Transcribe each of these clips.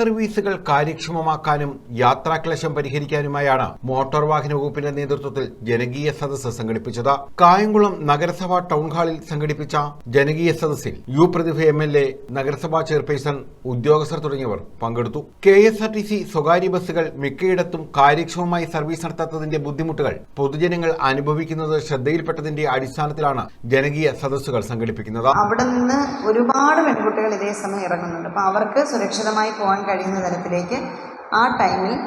സർവീസുകൾ കാര്യക്ഷമമാക്കാനും യാത്രാക്ലേശം പരിഹരിക്കാനുമായാണ് മോട്ടോർ വാഹന വകുപ്പിന്റെ നേതൃത്വത്തിൽ ജനകീയ സദസ്സ് സംഘടിപ്പിച്ചത്. കായംകുളം നഗരസഭാ ടൗൺ ഹാളിൽ സംഘടിപ്പിച്ച ജനകീയ സദസ്സിൽ U Prathibha M L A നഗരസഭാ ചെയർപേഴ്സൺ ഉദ്യോഗസ്ഥർ തുടങ്ങിയവർ പങ്കെടുത്തു. K S R T C സ്വകാര്യ ബസ്സുകൾ മിക്കയിടത്തും കാര്യക്ഷമമായി സർവീസ് നടത്താത്തതിന്റെ ബുദ്ധിമുട്ടുകൾ പൊതുജനങ്ങൾ അനുഭവിക്കുന്നത് ശ്രദ്ധയിൽപ്പെട്ടതിന്റെ അടിസ്ഥാനത്തിലാണ് ജനകീയ സദസ്സുകൾ സംഘടിപ്പിക്കുന്നത്. അവിടെ നിന്ന് ഒരുപാട് പെൺകുട്ടികൾ ഇതേ സമയം ഇറങ്ങുന്നുണ്ട്. അപ്പൊ അവർക്ക് സുരക്ഷിതമായി പോകാൻ കഴിയുന്ന തരത്തിലേക്ക് ആ ടൈമിൽ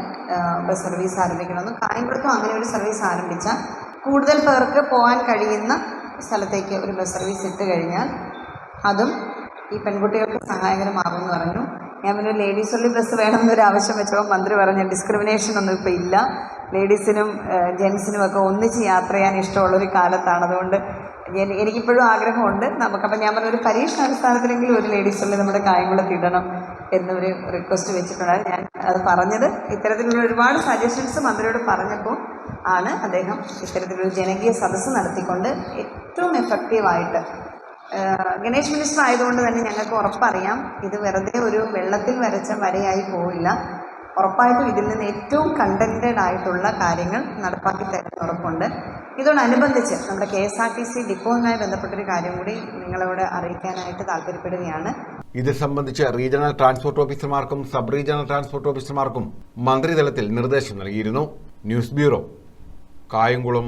ബസ് സർവീസ് ആരംഭിക്കണമെന്ന് കായംകുളത്തും അങ്ങനെ ഒരു സർവീസ് ആരംഭിച്ചാൽ കൂടുതൽ പേർക്ക് പോകാൻ കഴിയുന്ന സ്ഥലത്തേക്ക് ഒരു ബസ് സർവീസ് ഇട്ട് കഴിഞ്ഞാൽ അതും ഈ പെൺകുട്ടികൾക്ക് സഹായകരമാകുമെന്ന് പറഞ്ഞു. ഞാൻ പിന്നെ ലേഡീസ് ഉള്ളി ബസ് വേണമെന്നൊരു ആവശ്യം വെച്ചപ്പോൾ മന്ത്രി പറഞ്ഞു ഡിസ്ക്രിമിനേഷൻ ഒന്നും ഇപ്പോൾ ഇല്ല. ലേഡീസിനും ജെൻസിനും ഒക്കെ ഒന്നിച്ച് യാത്ര ചെയ്യാൻ ഇഷ്ടമുള്ളൊരു കാലത്താണ്. അതുകൊണ്ട് എനി- എനിക്കിപ്പോഴും ആഗ്രഹമുണ്ട്. നമുക്കപ്പോൾ ഞാൻ പറഞ്ഞ ഒരു പരീക്ഷണാടിസ്ഥാനത്തിലെങ്കിലും ഒരു ലേഡീസ് ഉള്ളി നമ്മുടെ കായംകുളത്ത് ഇടണം. എന്നൊരു റിക്വസ്റ്റ് വെച്ചിട്ടുണ്ടായിരുന്നു ഞാൻ അത് പറഞ്ഞത് ഇത്തരത്തിലുള്ള ഒരുപാട് സജഷൻസ് മന്ത്രിയോട് പറഞ്ഞപ്പോൾ ആണ് അദ്ദേഹം ഇത്തരത്തിലൊരു ജനകീയ സദസ്സ് നടത്തിക്കൊണ്ട് ഏറ്റവും എഫക്റ്റീവായിട്ട് ഗണേഷ് മിനിസ്റ്റർ ആയതുകൊണ്ട് തന്നെ ഞങ്ങൾക്ക് ഉറപ്പറിയാം. ഇത് വെറുതെ ഒരു വെള്ളത്തിൽ വരച്ച വരയായി പോവില്ല. ഉറപ്പായിട്ടും ഇതിൽ നിന്ന് ഏറ്റവും കണ്ടന്റഡ് ആയിട്ടുള്ള കാര്യങ്ങൾ നടപ്പാക്കി തരുന്ന ഉറപ്പുണ്ട്. ഇതോടനുബന്ധിച്ച് നമ്മുടെ K S R T C ഡിപ്പോയുമായി ബന്ധപ്പെട്ടൊരു കാര്യം കൂടി നിങ്ങളോട് അറിയിക്കാനായിട്ട് താല്പര്യപ്പെടുകയാണ്. ഇത് സംബന്ധിച്ച് റീജിയണൽ ട്രാൻസ്പോർട്ട് ഓഫീസർമാർക്കും സബ് റീജിയണൽ ട്രാൻസ്പോർട്ട് ഓഫീസർമാർക്കും മന്ത്രിതലത്തിൽ നിർദ്ദേശം നൽകിയിരുന്നു. News bureau Kayamkulam.